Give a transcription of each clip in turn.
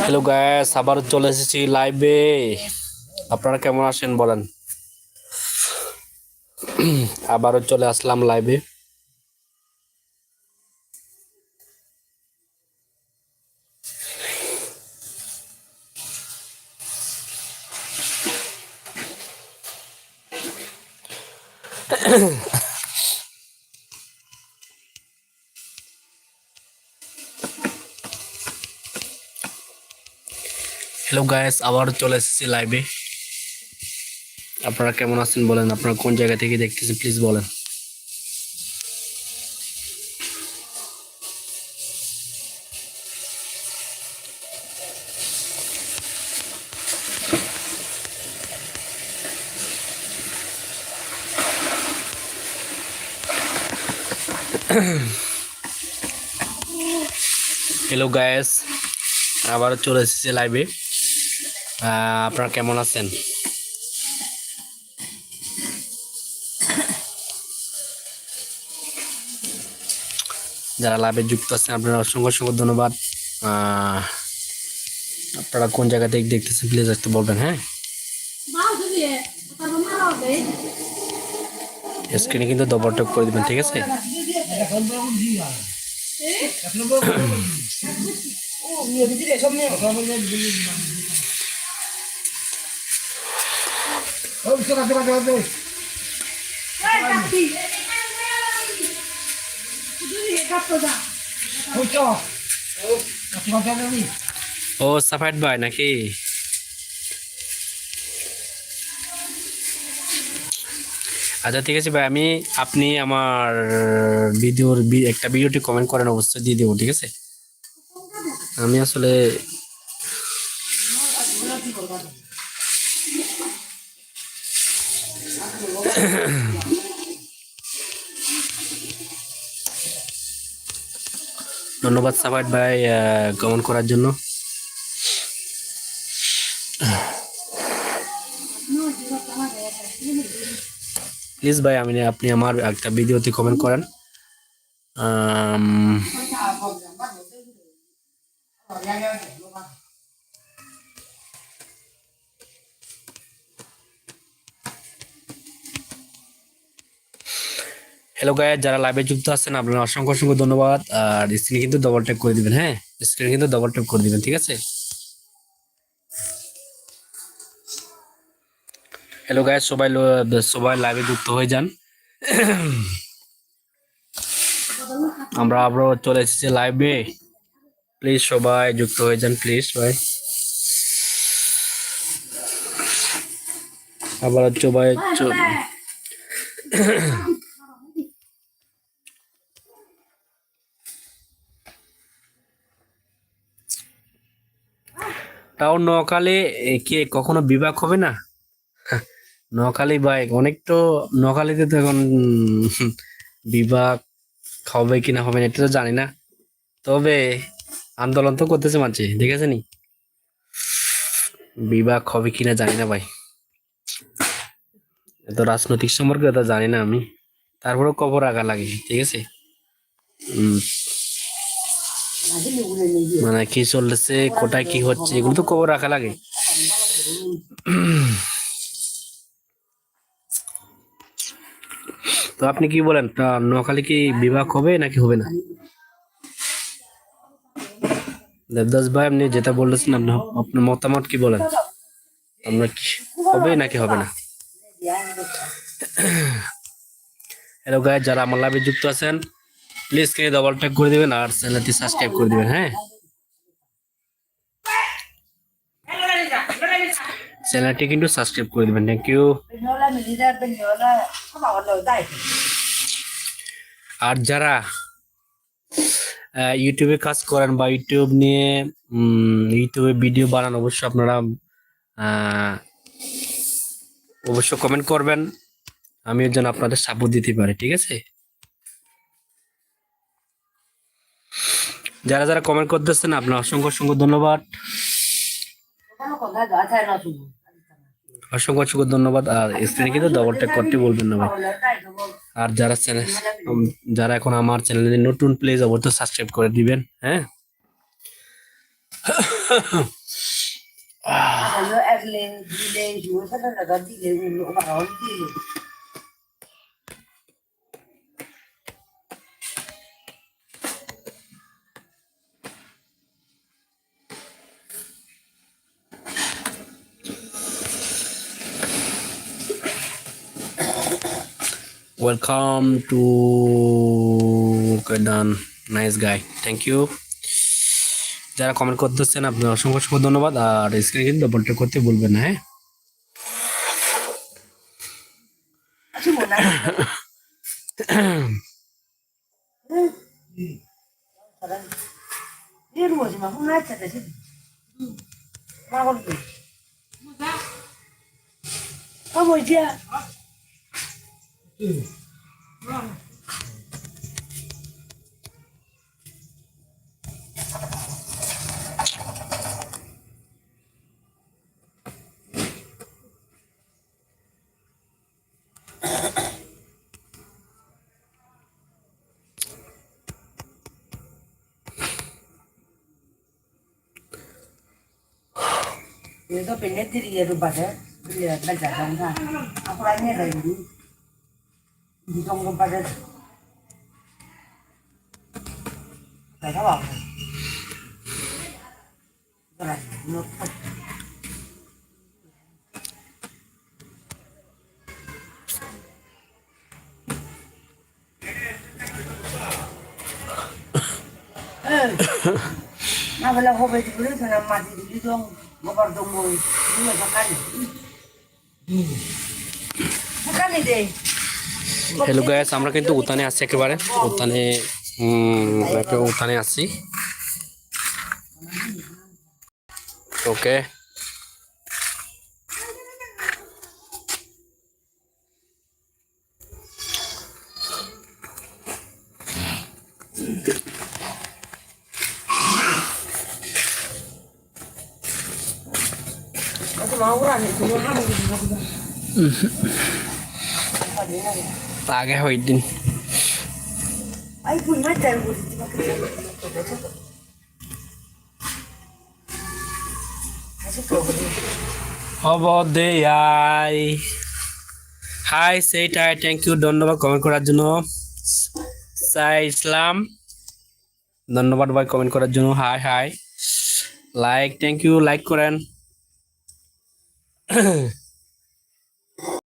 Hello gas আবার চলে এসেছি লাইভে আপনারা কেমন আছেন বলেন? আবারও চলে আসলাম লাইভে হ্যালো গায়েস আবার চলে এসেছি লাইভে আপনারা কেমন আছেন বলেন? আপনারা কোন জায়গা থেকে দেখতেছেন? প্লিজ বলেন। হ্যালো গায়েস আবার চলে এসেছি লাইভে আপনারা কেমন আছেন? যারা লাইভে যুক্ত আছেন আপনারা অসংখ্য অসংখ্য ধন্যবাদ। আপনারা কোন জায়গা থেকে দেখতেছেন প্লিজ একটু বলবেন হ্যাঁ? স্ক্রিনে কিন্তু টপ করে দিবেন ঠিক আছে? ও সাফাইট ভাই নাকি? আচ্ছা ঠিক আছে ভাই আমি আপনি আমার ভিডিওর বি- একটা ভিডিওটি কমেন্ট করেন অবশ্যই দিয়ে দেবো ঠিক আছে? আমি আসলে ধন্যবাদ সাফাইট ভাই গমন করার জন্য। প্লিজ ভাই, আমি আপনি আমার একটা ভিডিওতে কমেন্ট করেন। হ্যালো গায়ে যারা লাইভে যুক্ত আছেন আপনারা অসংখ্য অসংখ্য ধন্যবাদ। আর স্ক্রিনে কিন্তু ডবল ট্যাপ করে দিবেন হ্যাঁ? স্ক্রিনে কিন্তু ডবল ট্যাপ করে দিবেন, ঠিক আছে? হ্যালো গায়ে সবাই সবাই লাইভে যুক্ত হয়ে যান। আমরা আবারও চলে এসেছি লাইভে প্লিজ সবাই যুক্ত হয়ে যান প্লিজ ভাই। আবার সবাই তাও নকালে কে কি, কখনো বিভাগ হবে না? নোয়াখালী বাইক অনেক তো নোয়াখালীতে তো এখন বিভাগ হবে কিনা হবে না, এটা তো জানি না। তবে আন্দোলন তো করতেছে মাঝে দেখেছে নি? বিভাগ হবে কিনা জানি না ভাই। এত রাজনৈতিক সম্পর্কে তো জানি না আমি। তারপরেও কবর রাখা লাগে, ঠিক আছে? মানে কি চলতেছে, কোথায় কি হচ্ছে, এগুলো তো খবর রাখা লাগে। তো আপনি কি বলেন, তা নোয়াখালী কি বিভাগ হবে নাকি হবে না? দেবদাস ভাই, আপনি যেটা বলতেছেন, আপনি আপনার মতামত কি বলেন? আপনার কি হবে নাকি হবে না? হ্যালো গায়ে যারা আমার লাভে যুক্ত আছেন প্লিজ কে ডবল ট্যাপ করে দিবেন আর চ্যানেলটি সাবস্ক্রাইব করে দিবেন হ্যাঁ? চ্যানেলটি কিন্তু সাবস্ক্রাইব করে দিবেন থ্যাংক ইউ. আর যারা ইউটিউবে কাজ করেন বা ইউটিউব নিয়ে ইউটিউবে ভিডিও বানান, অবশ্যই আপনারা অবশ্য কমেন্ট করবেন। আমিও যেন আপনাদের সাপোর্ট দিতে পারি, ঠিক আছে? যারা যারা কমেন্ট করতেছেন আপনার অসংখ্য অসংখ্য ধন্যবাদ. অসংখ্য অসংখ্য ধন্যবাদ আর স্ক্রিনে কিন্তু ডবল ট্যাপ করতে বলবেন না ভাই আর যারা চ্যানেল যারা এখন আমার চ্যানেলে নতুন প্লেজ অবশ্যই সাবস্ক্রাইব করে দিবেন হ্যাঁ kalau welcome to Dan nice guy thank you যারা কমেন্ট করতেছেন আপনার অসংখ্য অসংখ্য ধন্যবাদ আর স্ক্রিনে কিন্তু ডবল করতে বলবেন না হ্যাঁ diri ya itu pindet diri ya rubah ya, kita jalan dong ini, aku lagi. Hindi ka mo kumpara. Teka ba? Tara, note pa. না বলে হবে বলেছে না মাটি দিলি তো গোবর দম ওই সকালে সকালে দেয় হ্যালো গাইস আমরা কিন্তু উতানে আছি একেবারে উতানে উম, একটা উতানে আছি ওকে Aku আগে হয় দিন। হব দে আই হাই সেইটাই থ্যাংক ইউ ধন্যবাদ কমেন্ট করার জন্য। সাই ইসলাম ধন্যবাদ ভাই কমেন্ট করার জন্য। Hi hi like thank you like করেন।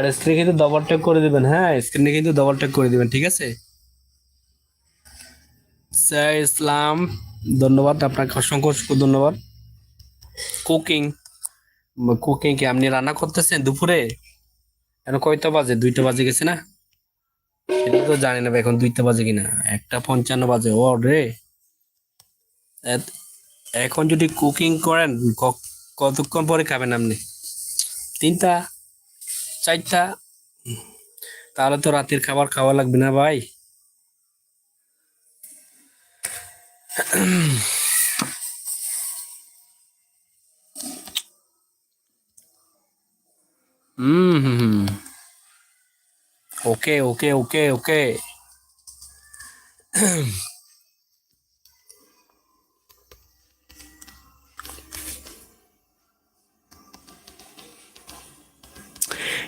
আর স্ক্রিনে কিন্তু ডবল ট্যাপ করে দিবেন হ্যাঁ? স্ক্রিনে কিন্তু ডবল ট্যাপ করে দিবেন, ঠিক আছে? সাই ইসলাম, ধন্যবাদ, আপনাকে অসংখ্য অসংখ্য ধন্যবাদ। কুকিং কুকিং কি, আপনি রান্না করতেছেন দুপুরে? এখন কয়টা বাজে? দুইটা বাজে গেছে না? এটা তো জানি না এখন দুইটা বাজে কিনা? একটা পঞ্চান্ন বাজে ও রে। এখন যদি কুকিং করেন কতক্ষণ পরে খাবেন আপনি? তিনটা? চারটা তাহলে তো রাতের খাবার খাওয়া লাগবে না ভাই। হুম হুম হুম। ওকে ওকে ওকে ওকে।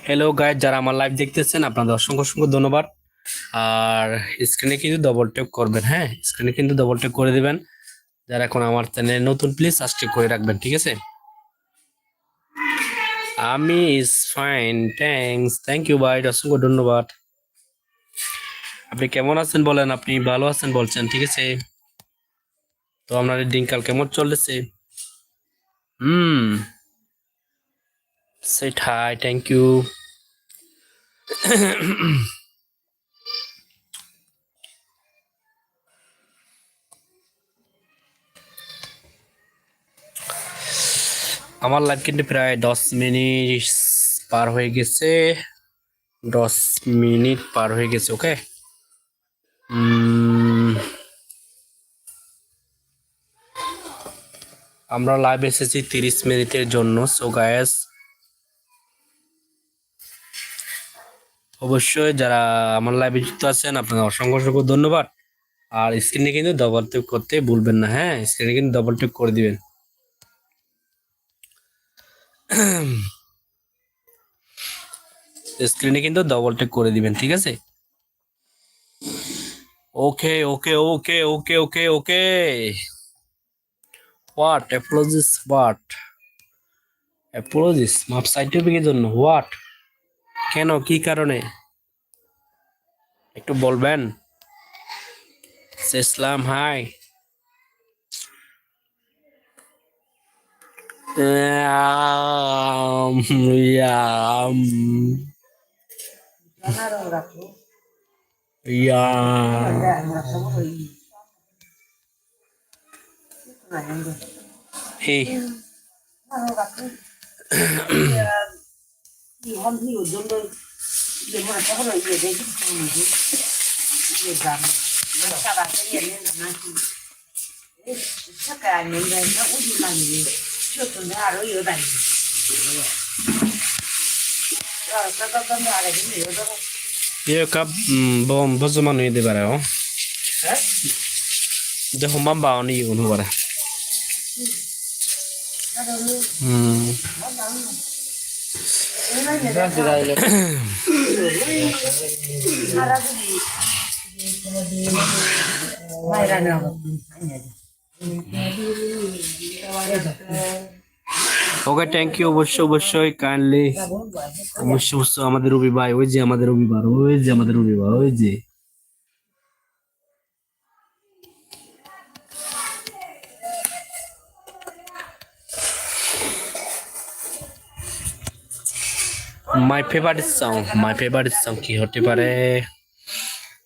হ্যালো গাইজ যারা আমার লাইভ দেখতেছেন, আপনাদের অসংখ্য অসংখ্য ধন্যবাদ। আর স্ক্রিনে কিন্তু ডবল ট্যাপ করবেন হ্যাঁ? স্ক্রিনে কিন্তু ডবল ট্যাপ করে দিবেন। যারা এখন আমার চ্যানেলে নতুন প্লিজ সাবস্ক্রাইব করে রাখবেন, ঠিক আছে? আমি is fine thanks thank you ভাই অসংখ্য ধন্যবাদ। আপনি কেমন আছেন বলেন, আপনি ভালো আছেন বলছেন, ঠিক আছে? তো আপনার দিনকাল কেমন চলেছে হুম। সেটাই থ্যাংক ইউ আমার লাইভ কিন্তু প্রায় দশ মিনিট পার হয়ে গেছে। দশ মিনিট পার হয়ে গেছে ওকে আমরা লাইভ এসেছি তিরিশ মিনিটের জন্য। সো গায়েস অবশ্যই যারা আমার লাইভে যুক্ত আছেন, আপনাকে অসংখ্য অসংখ্য ধন্যবাদ। আর স্ক্রিনে কিন্তু ডবল টিপ করতে ভুলবেন না হ্যাঁ? স্ক্রিনে কিন্তু ডবল টিপ করে দিবেন। স্ক্রিনে কিন্তু ডবল টেক করে দিবেন, ঠিক আছে? Okay okay okay okay okay okay. What apologies what apologies মাপ সাইন্টিফিকের জন্য হোয়াট কেন? কি কারণে? একটু বলবেন? ইসলাম হাই। 이한이요 정도 이제 뭐 잡아라 이게 되지 뭐지 이게 감 잡아 이게 내가 착가 아닌가 이거 우리만 이 저도 나로 여단 야 저거 건도 알아듣네 여자가 ये कब बम बजमा नहीं दे पा रहे हो देखो मम बाव नहीं उन्होंने हम्म ওকে থ্যাংক ইউ অবশ্যই অবশ্যই কাইন্ডলি অবশ্যই অবশ্যই, আমাদের রবিবার ওই যে আমাদের রবিবার ওই যে আমাদের রবিবার ওই যে। My favourite song my favourite song কি হতে পারে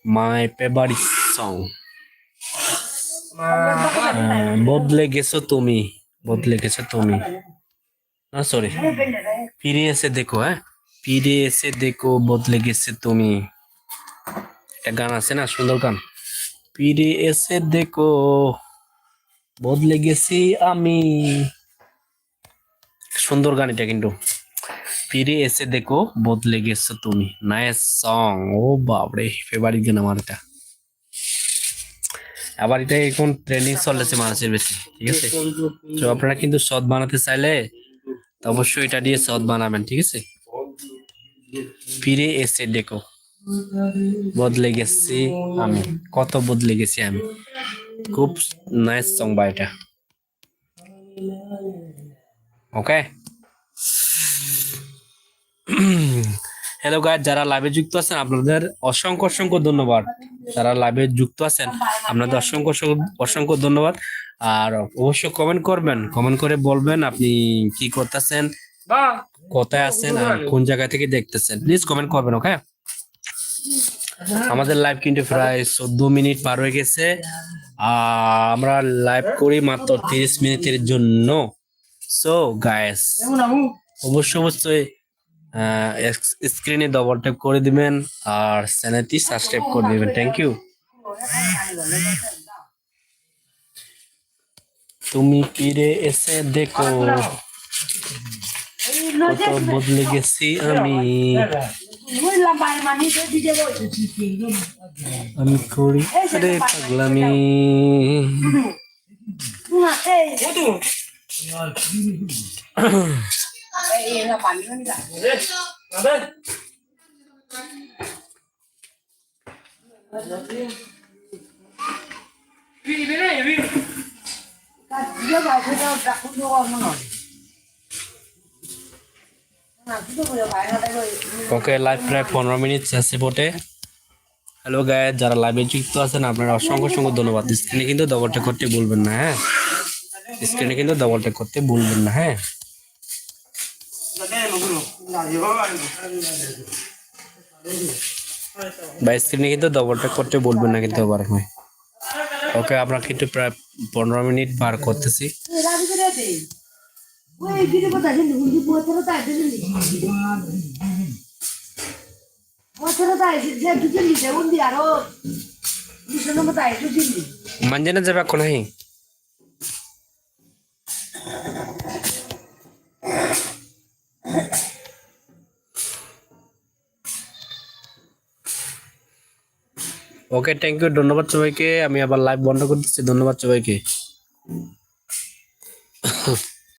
মাই ফেভারিট সং বদলে গেছো তুমি, বদলে গেছো তুমি। না সরি ফিরে এসে দেখো হ্যাঁ? ফিরে এসে দেখো, বদলে গেছে তুমি। একটা গান আছে না, সুন্দর গান? ফিরে এসে দেখো, বদলে গেছি আমি। সুন্দর গান এটা কিন্তু। ফিরে এসে দেখো বদলে গেছো তুমি। নাইস সং ও বাপরে ফেভারিট গান আমার এটা। আবার এটা এখন ট্রেনিং চলেছে মানুষের বেশি, ঠিক আছে? তো আপনারা কিন্তু সৎ বানাতে চাইলে অবশ্যই এটা দিয়ে সৎ বানাবেন, ঠিক আছে? ফিরে এসে দেখো, বদলে গেছি আমি, কত বদলে গেছি আমি। খুব নাইস সং বা এটা। ওকে হ্যালো গাইজ যারা লাইভে যুক্ত আছেন আপনাদের অসংখ্য অসংখ্য ধন্যবাদ। যারা লাইভে যুক্ত আছেন আপনাদের অসংখ্য অসংখ্য- ধন্যবাদ। আর অবশ্যই কমেন্ট করবেন কমেন্ট করে বলবেন আপনি কি করতেছেন কোথায় আছেন আর কোন জায়গা থেকে দেখতেছেন। প্লিজ কমেন্ট করবেন ওকে আমাদের লাইভ কিন্তু প্রায় চোদ্দ মিনিট পার হয়ে গেছে। আর আমরা লাইভ করি মাত্র তিরিশ মিনিটের জন্য। সো গায়েস অবশ্যই অবশ্যই স্ক্রিনে ডবল ট্যাপ করে দিবেন আর চ্যানেলটি সাবস্ক্রাইব করে দিবেন। থ্যাংক ইউ তুমি পিরে এসে দেখো কত বদলে গেছি আমি। আমি করি আরে পাগলামি। এই ওকে লাইভ প্রায় পনেরো মিনিট আছে বটে। হ্যালো গায়ে যারা লাইভে যুক্ত আছেন, আপনারা অসংখ্য অসংখ্য ধন্যবাদ। স্ক্রিনে কিন্তু ডবল করতে বলবেন না হ্যাঁ? স্ক্রিনে কিন্তু ডবল করতে বলবেন না হ্যাঁ? বা স্ক্রিনে কিন্তু ডবল টেক করতে বলবেন না কিন্তু আবার হ্যাঁ ওকে আমরা কিন্তু প্রায় পনেরো মিনিট পার করতেছি। মাঞ্জানা যাবে এখন হ্যাঁ ওকে থ্যাংক ইউ ধন্যবাদ সবাইকে। আমি আবার লাইভ বন্ধ করে দিচ্ছি ধন্যবাদ সবাইকে।